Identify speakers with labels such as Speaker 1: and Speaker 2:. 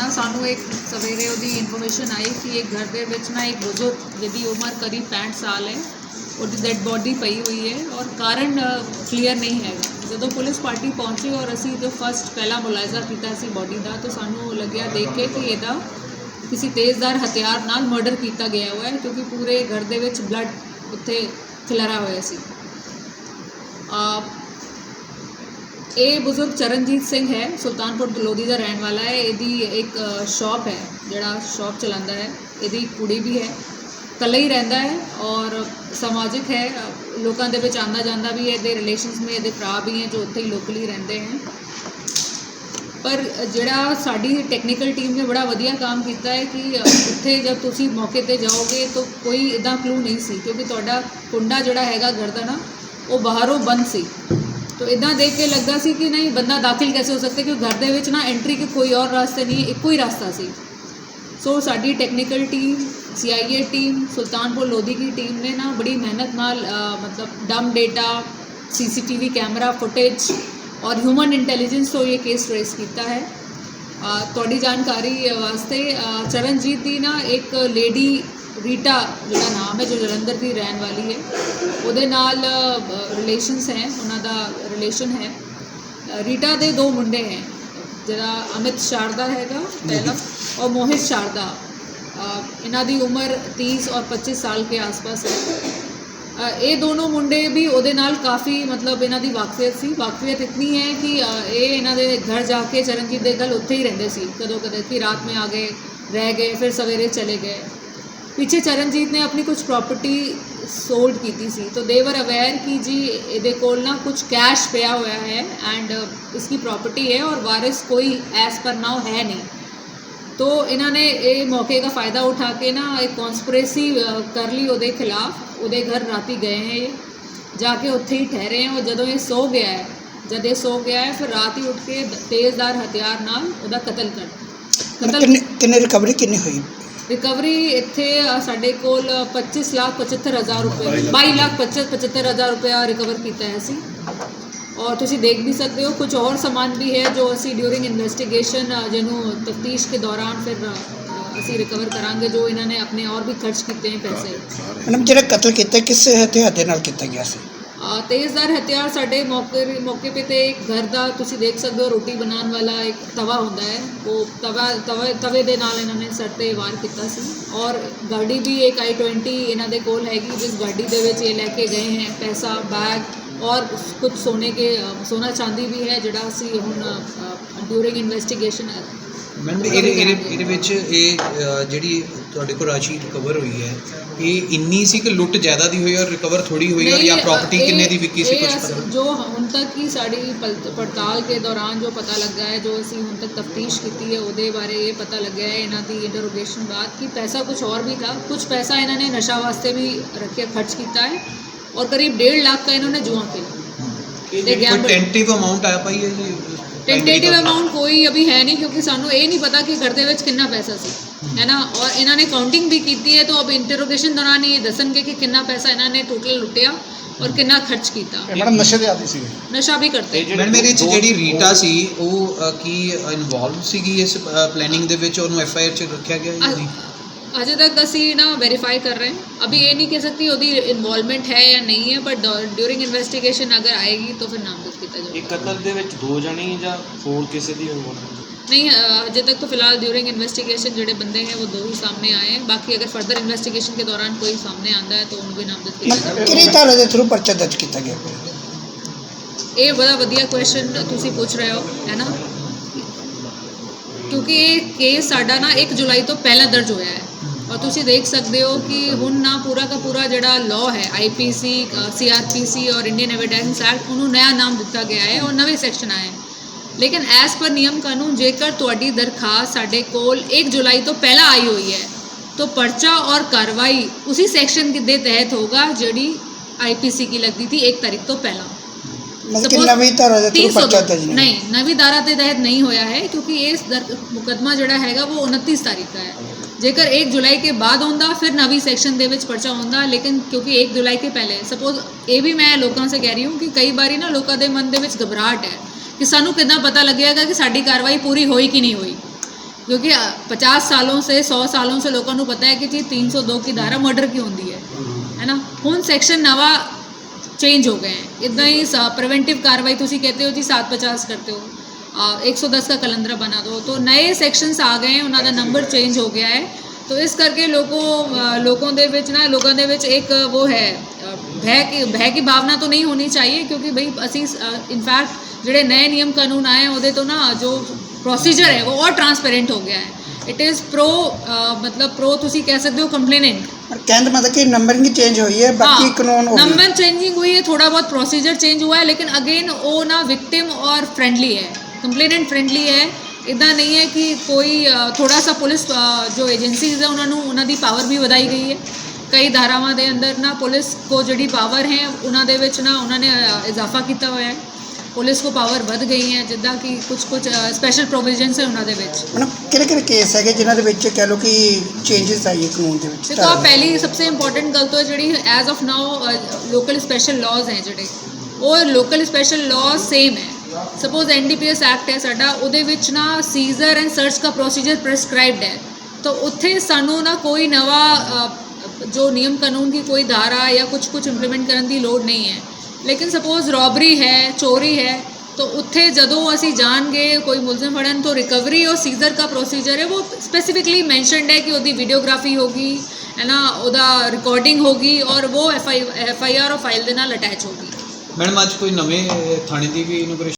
Speaker 1: ਨਾ ਸਾਨੂੰ ਇੱਕ ਸਵੇਰੇ ਉਹਦੀ ਇਨਫੋਰਮੇਸ਼ਨ ਆਈ ਕਿ ਇੱਕ ਘਰ ਦੇ ਵਿੱਚ ਨਾ ਇੱਕ ਬਜ਼ੁਰਗ ਜਿਹਦੀ ਉਮਰ ਕਰੀਬ 65 ਸਾਲ ਹੈ ਉਹਦੀ ਡੈੱਡ ਬੋਡੀ ਪਈ ਹੋਈ ਹੈ ਔਰ ਕਾਰਨ ਕਲੀਅਰ ਨਹੀਂ ਹੈਗਾ। ਜਦੋਂ ਪੁਲਿਸ ਪਾਰਟੀ ਪਹੁੰਚੀ ਔਰ ਅਸੀਂ ਜੋ ਫਸਟ ਪਹਿਲਾ ਮੁਲਾਜ਼ਾ ਕੀਤਾ ਸੀ ਬੋਡੀ ਦਾ ਤਾਂ ਸਾਨੂੰ ਲੱਗਿਆ ਦੇਖ ਕੇ ਕਿ ਇਹਦਾ ਕਿਸੇ ਤੇਜ਼ਦਾਰ ਹਥਿਆਰ ਨਾਲ ਮਰਡਰ ਕੀਤਾ ਗਿਆ ਹੋਇਆ ਹੈ ਕਿਉਂਕਿ ਪੂਰੇ ਘਰ ਦੇ ਵਿੱਚ ਬਲੱਡ ਉੱਥੇ ਖਿਲਰਾ ਹੋਇਆ ਸੀ। ਅ, ਇਹ ਬਜ਼ੁਰਗ ਚਰਨਜੀਤ ਸਿੰਘ ਹੈ, ਸੁਲਤਾਨਪੁਰ ਦਲੋਦੀ ਦਾ ਰਹਿਣ ਵਾਲਾ ਹੈ। ਇਹਦੀ ਇੱਕ ਸ਼ਾਪ ਹੈ, ਜਿਹੜਾ ਸ਼ਾਪ ਚਲਾਉਂਦਾ ਹੈ। ਇਹਦੀ ਕੁੜੀ ਵੀ ਹੈ, ਇਕੱਲਾ ਹੀ ਰਹਿੰਦਾ ਹੈ ਔਰ ਸਮਾਜਿਕ ਹੈ। ਲੋਕਾਂ ਦੇ ਵਿੱਚ ਆਉਂਦਾ ਜਾਂਦਾ ਵੀ ਹੈ, ਇਹਦੇ ਰਿਲੇਸ਼ਨਸ ਮੇ ਇਹਦੇ ਭਰਾ ਵੀ ਹੈ ਜੋ ਉੱਥੇ ਹੀ ਲੋਕਲੀ ਰਹਿੰਦੇ ਹਨ ਪਰ ਜਿਹੜਾ ਸਾਡੀ ਟੈਕਨੀਕਲ ਟੀਮ ਨੇ ਬੜਾ ਵਧੀਆ ਕੰਮ ਕੀਤਾ ਹੈ ਕਿ ਉੱਥੇ ਜਦ ਤੁਸੀਂ ਮੌਕੇ ਤੇ ਜਾਓਗੇ ਤਾਂ ਕੋਈ ਇਦਾਂ ਕਲੂ ਨਹੀਂ ਸੀ ਕਿਉਂਕਿ ਤੁਹਾਡਾ ਕੁੰਡਾ ਜਿਹੜਾ ਹੈਗਾ ਘਰ ਦਾ ਨਾ ਉਹ ਬਾਹਰੋਂ ਬੰਦ ਸੀ। ਤੋ ਇਦਾਂ ਦੇਖ ਕੇ ਲੱਗਾ ਸੀ ਕਿ ਨਹੀਂ ਬੰਦਾ ਦਾਖਲ ਕੈਸੇ ਹੋ ਸਕਦਾ ਕਿਉਂਕਿ ਘਰ ਦੇ ਵਿੱਚ ਨਾ ਐਂਟਰੀ ਕੇ ਕੋਈ ਔਰ ਰਾਸਤੇ ਨਹੀਂ ਇੱਕੋ ਹੀ ਰਸਤਾ ਸੀ ਸੋ ਸਾਡੀ technical team CIA team Sultanpur Lodhi ਦੀ ਟੀਮ ਨੇ ਨਾ ਬੜੀ ਮਿਹਨਤ ਨਾਲ ਅ, ਮਤਲਬ ਡਮ ਡੇਟਾ ਸੀਸੀਟੀਵੀ ਕੈਮਰਾ ਫੁਟੇਜ ਔਰ ਹਿਊਮਨ ਇੰਟੈਲੀਜੈਂਸ ਤੋਂ ਇਹ ਕੇਸ ਟ੍ਰੇਸ ਕੀਤਾ ਹੈ ਅ, ਤੁਹਾਡੀ ਜਾਣਕਾਰੀ ਵਾਸਤੇ ਅ, ਚਰਨਜੀਤ ਦੀ ਨਾ ਇੱਕ ਲੇਡੀ ਰੀਟਾ, ਜਿਹੜਾ ਨਾਮ ਹੈ, ਜੋ ਜਲੰਧਰ ਦੀ ਰਹਿਣ ਵਾਲੀ ਹੈ, ਉਹਦੇ ਨਾਲ ਰਿਲੇਸ਼ਨਸ ਹੈ, ਉਹਨਾਂ ਦਾ ਰਿਲੇਸ਼ਨ ਹੈ। ਰੀਟਾ ਦੇ ਦੋ ਮੁੰਡੇ ਹੈ, ਜਿਹੜਾ ਅਮਿਤ ਸ਼ਾਰਦਾ ਹੈਗਾ, ਪਹਿਲਾ, ਔਰ ਮੋਹਿਤ ਸ਼ਾਰਦਾ। ਇਹਨਾਂ ਦੀ ਉਮਰ 30 ਔਰ 25 ਸਾਲ ਦੇ ਆਸ-ਪਾਸ ਹੈ। ਇਹ ਦੋਨੋਂ ਮੁੰਡੇ ਵੀ ਉਹਦੇ ਨਾਲ ਕਾਫੀ, ਮਤਲਬ ਇਹਨਾਂ ਦੀ ਵਾਕਫੀਅਤ ਸੀ। ਵਾਕਫੀਅਤ ਇਤਨੀ ਹੈ ਕਿ ਇਹ ਇਹਨਾਂ ਦੇ ਘਰ ਜਾ ਕੇ ਚਰਨਜੀਤ ਦੇ ਗੱਲ ਉੱਥੇ ਹੀ ਰਹਿੰਦੇ ਸੀ। ਕਦੋਂ ਕਦੇ ਕਿ ਰਾਤ ਮੇ ਆ ਗਏ, ਰਹਿ ਗਏ, ਫਿਰ ਸਵੇਰੇ ਚਲੇ ਗਏ। ਪਿੱਛੇ ਚਰਨਜੀਤ ਨੇ ਆਪਣੀ ਕੁਝ ਪ੍ਰਾਪਰਟੀ ਸੋਲਡ ਕੀਤੀ ਸੀ, ਤਾਂ ਦੇ ਵਰ ਅਵੇਅਰ ਕਿ ਜੀ ਇਹਦੇ ਕੋਲ ਨਾ ਕੁਝ ਕੈਸ਼ ਪਿਆ ਹੋਇਆ ਹੈ ਐਂਡ ਇਸकी ਪ੍ਰਾਪਰਟੀ ਹੈ ਔਰ ਵਾਰਿਸ ਕੋਈ ਐਸ ਪਰ ਨਾਉ ਹੈ ਨਹੀਂ। ਤੋ ਇਹਨਾਂ ਨੇ ਇਹ ਮੌਕੇ ਦਾ ਫਾਇਦਾ ਉਠਾ ਕੇ ਨਾ ਇੱਕ ਕਨਸਪੀਰੇਸੀ ਕਰ ਲਈ ਉਹਦੇ ਖਿਲਾਫ। ਉਹਦੇ ਘਰ ਰਾਤੀ ਗਏ ਹੈ ਜਾ ਕੇ ਉੱਥੇ ਹੀ ਠਹਿਰੇ ਹੈ ਔਰ ਜਦੋਂ ਇਹ ਸੋ ਗਿਆ ਹੈ, ਜਦ ਇਹ ਸੋ ਗਿਆ ਹੈ, ਫਿਰ ਰਾਤ ਹੀ ਉੱਠ ਕੇ ਤੇਜ਼ਦਾਰ ਹਥਿਆਰ ਨਾਲ ਉਹਦਾ ਕਤਲ ਕਰ ਕਤਲ
Speaker 2: ਕਿੰਨੇ ਰਿਕਵਰੀ ਕਿੰਨੀ ਹੋਈ?
Speaker 1: ਰਿਕਵਰੀ ਇੱਥੇ ਸਾਡੇ ਕੋਲ 25 ਲੱਖ 75 ਹਜ਼ਾਰ ਰੁਪਏ 22 ਲੱਖ 75 ਹਜ਼ਾਰ ਰੁਪਏ ਰਿਕਵਰ ਕੀਤਾ ਹੈ ਅਸੀਂ। ਔਰ ਤੁਸੀਂ ਦੇਖ ਵੀ ਸਕਦੇ ਹੋ, ਕੁਝ ਹੋਰ ਸਮਾਨ ਵੀ ਹੈ ਜੋ ਅਸੀਂ ਡਿਊਰਿੰਗ ਇਨਵੈਸਟੀਗੇਸ਼ਨ ਜਿਹਨੂੰ ਤਫਤੀਸ਼ ਦੇ ਦੌਰਾਨ ਫਿਰ ਅਸੀਂ ਰਿਕਵਰ ਕਰਾਂਗੇ, ਜੋ ਇਹਨਾਂ ਨੇ ਆਪਣੇ ਔਰ ਵੀ ਖਰਚ ਕੀਤੇ ਹੈ ਪੈਸੇ।
Speaker 2: ਮੈਡਮ, ਜਿਹੜਾ ਕਤਲ ਕੀਤਾ, ਕਿਸ ਹਥਿਆਰ ਦੇ ਨਾਲ ਕੀਤਾ ਗਿਆ ਸੀ?
Speaker 1: ਤੇਜ਼ਦਾਰ ਹਥਿਆਰ ਸਾਡੇ ਮੌਕੇ ਮੌਕੇ ਤੇ ਇੱਕ ਘਰ ਦਾ ਤੁਸੀਂ ਦੇਖ ਸਕਦੇ ਹੋ, ਰੋਟੀ ਬਣਾਉਣ ਵਾਲਾ ਇੱਕ ਤਵਾ ਹੁੰਦਾ ਹੈ। ਉਹ ਤਵਾ ਤਵੇ ਤਵੇ ਦੇ ਨਾਲ ਇਹਨਾਂ ਨੇ ਸਰ ਤੇ ਵਾਰ ਕੀਤਾ ਸੀ। ਔਰ ਗਾੜੀ ਵੀ ਇੱਕ i20 ਇਹਨਾਂ ਦੇ ਕੋਲ ਹੈਗੀ, ਜਿਸ ਗਾੜੀ ਦੇ ਵਿੱਚ ਇਹ ਲੈ ਕੇ ਗਏ ਹੈ। ਪੈਸਾ, ਬੈਗ ਔਰ ਕੁਝ ਸੋਨੇ ਕੇ ਸੋਨਾ ਚਾਂਦੀ ਵੀ ਹੈ, ਜਿਹੜਾ ਅਸੀਂ ਹੁਣ ਡਿਊਰਿੰਗ ਇਨਵੈਸਟੀਗੇਸ਼ਨ
Speaker 3: ਮੈਮ ਇਹਦੇ ਇਹਦੇ ਇਹਦੇ ਵਿੱਚ ਇਹ ਜਿਹੜੀ ਤੁਹਾਡੇ ਕੋਲ ਰਾਸ਼ੀ ਰਿਕਵਰ ਹੋਈ ਹੈ ਇਹ ਇੰਨੀ ਸੀ ਕਿ ਲੁੱਟ ਜ਼ਿਆਦਾ ਦੀ ਹੋਈ ਔਰ ਰਿਕਵਰ ਥੋੜੀ ਹੋਈ ਔਰ ਜਾਂ
Speaker 1: ਨਹੀਂ,
Speaker 3: ਕਿੰਨੇ ਦੀ ਵਿਕੀ ਸੀ ਕੁਝ ਪਤਾ?
Speaker 1: ਜੋ ਹੁਣ ਤੱਕ ਹੀ ਸਾਡੀ ਪੜਤਾਲ ਦੇ ਦੌਰਾਨ ਜੋ ਪਤਾ ਲੱਗਾ ਹੈ ਜੋ ਅਸੀਂ ਹੁਣ ਤੱਕ ਤਫਤੀਸ਼ ਕੀਤੀ ਹੈ ਉਹਦੇ ਬਾਰੇ ਇਹ ਪਤਾ ਲੱਗਿਆ ਹੈ ਇਹਨਾਂ ਦੀ ਇੰਟਰੋਗੇਸ਼ਨ ਬਾਅਦ ਕਿ ਪੈਸਾ ਕੁਝ ਹੋਰ ਵੀ ਥਾ। ਕੁਝ ਪੈਸਾ ਇਹਨਾਂ ਨੇ ਨਸ਼ਾ ਵਾਸਤੇ ਵੀ ਰੱਖਿਆ ਖਰਚ ਕੀਤਾ ਹੈ ਔਰ ਕਰੀਬ 1.5 ਲੱਖ ਦਾ ਇਹਨਾਂ ਨੇ
Speaker 3: ਜੂਆ
Speaker 1: ਖੇਲਾ ਇਹ
Speaker 3: ਕੋਈ ਗੈਂਬਲ- ਅਮਾਉਂਟ ਆ ਪਾਈ ਹੈ ਜੀ?
Speaker 1: ਟੈਂਟੇਟਿਵ ਅਮਾਉਂਟ ਕੋਈ ਅਭੀ ਹੈ ਨਹੀਂ ਕਿਉਂਕਿ ਸਾਨੂੰ ਇਹ ਨਹੀਂ ਪਤਾ ਕਿ ਘਰ ਦੇ ਵਿੱਚ ਕਿੰਨਾ ਪੈਸਾ ਸੀ ਹੈ ਨਾ ਔਰ ਇਹਨਾਂ ਨੇ ਕਾਊਂਟਿੰਗ ਵੀ ਕੀਤੀ ਹੈ ਤਾਂ ਅਬ ਇੰਟਰੋਗੇਸ਼ਨ ਦੌਰਾਨ ਇਹ ਦੱਸਣਗੇ ਕਿ ਕਿੰਨਾ ਪੈਸਾ ਇਹਨਾਂ ਨੇ ਟੋਟਲ ਲੁੱਟਿਆ ਔਰ ਕਿੰਨਾ ਖਰਚ ਕੀਤਾ
Speaker 4: ਮੈਡਮ ਨਸ਼ੇ ਦੇ ਆਦੀ ਸੀ
Speaker 1: ਨਸ਼ਾ ਵੀ ਕਰਤੇ
Speaker 3: ਮੈਡਮ ਇਹਦੇ ਵਿੱਚ ਜਿਹੜੀ ਰੀਟਾ ਸੀ ਉਹ ਕੀ ਇਨਵੋਲਵ ਸੀਗੀ ਇਸ ਪਲੈਨਿੰਗ ਦੇ ਵਿੱਚ ਉਹਨੂੰ ਐਫ ਆਈ ਆਰ ਚ ਰੱਖਿਆ ਗਿਆ ਜਾਂ ਨਹੀਂ
Speaker 1: ਅਜੇ ਤੱਕ ਅਸੀਂ ਨਾ ਵੈਰੀਫਾਈ ਕਰ ਰਹੇ ਹਾਂ ਅਭੀ ਇਹ ਨਹੀਂ ਕਹਿ ਸਕਤੀ ਉਹਦੀ ਇਨਵੋਲਵਮੈਂਟ ਹੈ ਜਾਂ ਨਹੀਂ ਹੈ ਬਟ ਡਿਊਰਿੰਗ ਇਨਵੈਸਟੀਗੇਸ਼ਨ ਅਗਰ ਆਏਗੀ ਤਾਂ ਫਿਰ ਨਾਮਜ਼ਦ ਕੀਤਾ
Speaker 5: ਇਹ
Speaker 1: ਜਾਏਗਾ
Speaker 5: ਕਤਲ ਦੇ ਵਿੱਚ ਦੋ ਜਣੇ ਜਾਂ ਹੋਰ ਕਿਸੇ ਦੀ ਹੋਰ
Speaker 1: नहीं अ, अजय तक तो फिलहाल ड्यूरिंग इन्वेस्टिगेशन जोड़े बंदे हैं वो दो ही सामने आए हैं बाकी अगर फर्दर इन्वेस्टिगेशन के दौरान कोई सामने आता है तो उनको भी नामजद किया
Speaker 2: ਮਤਲਬ
Speaker 1: जाएगा
Speaker 2: ਕਿਹੜੀ ਧਾਰਾ ਦੇ ਥਰੂ ਪਰਚਾ ਦਰਜ ਕੀਤਾ ਗਿਆ
Speaker 1: ਇਹ ਬੜਾ ਵਧੀਆ ਕੁਐਸਚਨ ਤੁਸੀਂ ਪੁੱਛ ਰਹੇ ਹੋ ਹੈ ਨਾ ਕਿਉਂਕਿ ਇਹ ਕੇਸ ਸਾਡਾ ਨਾ 1 ਜੁਲਾਈ ਤੋਂ ਪਹਿਲਾਂ ਦਰਜ ਹੋਇਆ ਹੈ और तुम देख सकते हो कि हूँ ना पूरा का पूरा जड़ा लॉ है I P C C R P C और इंडियन एविडेंस एक्ट उन्होंने नया नाम दिता गया है और नवे सैक्शन आए हैं। लेकिन एज पर नियम कानून जेकर तुहाडी दरखास्त साडे कोल 1 जुलाई तो पहला आई हुई है तो परचा और कार्रवाई उसी सैक्शन के तहत होगा जी आई पी सी की लगती थी एक तारीख तो पहला।
Speaker 2: नहीं नवी
Speaker 1: धारा
Speaker 2: के तहत नहीं होया
Speaker 1: है
Speaker 2: क्योंकि ये मुकदमा
Speaker 1: जड़ा है वो उनतीस तारीख का है। ਹੈ ਕਿਉਂਕਿ ਇਸ ਦਰ- ਮੁਕੱਦਮਾ ਜਿਹੜਾ ਹੈਗਾ ਉਹ 29 ਤਾਰੀਖ ਦਾ ਹੈ ਜੇਕਰ 1 ਜੁਲਾਈ ਕੇ ਬਾਅਦ ਹੁੰਦਾ ਫਿਰ ਨਵੀਂ ਸੈਕਸ਼ਨ ਦੇ ਵਿੱਚ ਪਰਚਾ ਹੁੰਦਾ ਲੇਕਿਨ ਕਿਉਂਕਿ 1 ਜੁਲਾਈ ਕੇ ਪਹਿਲੇ ਸਪੋਜ਼ ਇਹ ਵੀ ਮੈਂ ਲੋਕਾਂ ਸੇ ਕਹਿ ਰਹੀ ਹੂੰ ਕਿ ਕਈ ਵਾਰੀ ਨਾ ਲੋਕਾਂ ਦੇ ਮਨ ਦੇ ਵਿੱਚ ਘਬਰਾਹਟ ਹੈ ਕਿ ਸਾਨੂੰ ਕਿੱਦਾਂ ਪਤਾ ਲੱਗੇਗਾ ਕਿ ਸਾਡੀ ਕਾਰਵਾਈ ਪੂਰੀ ਹੋਈ ਕਿ ਨਹੀਂ ਹੋਈ ਕਿਉਂਕਿ 50 ਸਾਲੋਂ ਸੇ 100 ਸਾਲੋਂ ਸੇ ਲੋਕਾਂ ਨੂੰ ਪਤਾ ਹੈ ਕਿ ਜੀ 302 ਕੀ ਧਾਰਾ ਮਰਡਰ ਕੀ ਹੁੰਦੀ ਹੈ ਹੈ ਨਾ ਹੁਣ ਸੈਕਸ਼ਨ ਨਵਾਂ ਚੇਂਜ ਹੋ ਗਏ ਹੈ ਇਦਾਂ ਹੀ प्रिवेंटिव कार्रवाई ਤੁਸੀਂ कहते हो जी 750 करते हो अ, 110 का कलंदरा बना दो। तो नए सेक्शंस आ गए हैं उन्होंने नंबर चेंज हो गया है। तो इस करके लोगों लोगों के ना लोगों के एक वो है भय की भय की भावना तो नहीं होनी चाहिए क्योंकि भाई असी इनफैक्ट जोड़े नए नियम कानून आए हैं वो तो ना जो प्रोसीजर है वो और ट्रांसपेरेंट हो गया है। इट
Speaker 2: इज़ प्रो मतलब प्रो तुम कह सकते हो कंप्लेनेंट केंद्र हुई है हाँ,
Speaker 1: नंबर चेंजिंग हुई है थोड़ा बहुत प्रोसीजर चेंज हुआ है लेकिन अगेन वो ना विक्टिम और फ्रेंडली है। ਕੰਪਲੇਨੈਂਟ ਫਰੈਂਡਲੀ ਹੈ। ਇਦਾਂ ਨਹੀਂ ਹੈ ਕਿ ਕੋਈ ਥੋੜਾ ਸਾ ਪੁਲਿਸ ਜੋ ਏਜੰਸੀਜ਼ ਹੈ ਉਹਨਾਂ ਨੂੰ ਉਹਨਾਂ ਦੀ ਪਾਵਰ ਵੀ ਵਧਾਈ ਗਈ ਹੈ। ਕਈ ਧਾਰਾਵਾਂ ਦੇ ਅੰਦਰ ਨਾ ਪੁਲਿਸ ਕੋ ਜਿਹੜੀ ਪਾਵਰ ਹੈ ਉਹਨਾਂ ਦੇ ਵਿੱਚ ਨਾ ਉਹਨਾਂ ਨੇ ਇਜ਼ਾਫਾ ਕੀਤਾ ਹੋਇਆ ਹੈ। ਪੁਲਿਸ ਕੋ ਪਾਵਰ ਵੱਧ ਗਈ ਹੈ ਜਿੱਦਾਂ ਕਿ ਕੁਝ ਕੁਝ ਸਪੈਸ਼ਲ ਪ੍ਰੋਵੀਜ਼ਨਸ ਹੈ ਉਹਨਾਂ ਦੇ ਵਿੱਚ।
Speaker 2: ਮਤਲਬ ਕਿਹੜੇ ਕਿਹੜੇ ਕੇਸ ਹੈਗੇ ਜਿਨ੍ਹਾਂ ਦੇ ਵਿੱਚ ਕਹਿ ਲੋ ਕਿ ਚੇਂਜਸ ਆਈ ਹੈ ਕਾਨੂੰਨ ਦੇ ਵਿੱਚ?
Speaker 1: ਦੇਖੋ ਪਹਿਲੀ ਸਭ ਤੋਂ ਇੰਪੋਰਟੈਂਟ ਗੱਲ ਤਾਂ ਜਿਹੜੀ as of now local special laws ਹੈ ਜਿਹੜੇ। ਉਹ ਲੋਕਲ ਸਪੈਸ਼ਲ ਲਾਅ ਸੇਮ ਹੈ। ਸਪੋਜ਼ ਐਨਡੀਪੀਐਸ ਐਕਟ ਹੈ ਸਾਡਾ ਉਹਦੇ ਵਿੱਚ ਨਾ ਸੀਜ਼ਰ ਐਂਡ ਸਰਚ ਦਾ ਪ੍ਰੋਸੀਜਰ ਪ੍ਰੈਸਕ੍ਰਾਈਬਡ ਹੈ। ਤਾਂ ਉੱਥੇ ਸਾਨੂੰ ਨਾ ਕੋਈ ਨਵਾਂ ਜੋ ਨਿਯਮ ਕਾਨੂੰਨ ਦੀ ਕੋਈ ਧਾਰਾ ਜਾਂ ਕੁਝ ਕੁਝ ਇੰਪਲੀਮੈਂਟ ਕਰਨ ਦੀ ਲੋੜ ਨਹੀਂ ਹੈ। ਲੇਕਿਨ ਸਪੋਜ਼ ਰੋਬਰੀ ਹੈ ਚੋਰੀ ਹੈ तो ਉੱਥੇ ਜਦੋਂ ਅਸੀਂ ਜਾਣਗੇ ਕੋਈ ਮੁਲਜ਼ਮ ਫੜਨ ਤੋਂ ਰਿਕਵਰੀ ਔਰ ਸੀਜ਼ਰ ਦਾ ਪ੍ਰੋਸੀਜਰ ਹੈ ਉਹ ਸਪੈਸੀਫਿਕਲੀ ਮੈਂਸ਼ਨਡ ਹੈ ਕਿ ਉਹਦੀ ਵੀਡੀਓਗ੍ਰਾਫੀ ਹੋਗੀ ਹੈ ਨਾ ਉਹਦਾ ਰਿਕਾਰਡਿੰਗ ਹੋਗੀ ਔਰ ਉਹ ਐਫ ਆਈ ਆਰ ਉਹ ਫਾਈਲ ਦੇ ਨਾਲ ਅਟੈਚ ਹੋਗੀ
Speaker 3: ਮੈਡਮ ਅੱਜ ਕੋਈ ਨਵੇਂ ਅਹ, ਥਾਣੇ ਦੀ ਵੀ ਇਨੋਗ੍ਰੇਸ਼ਨ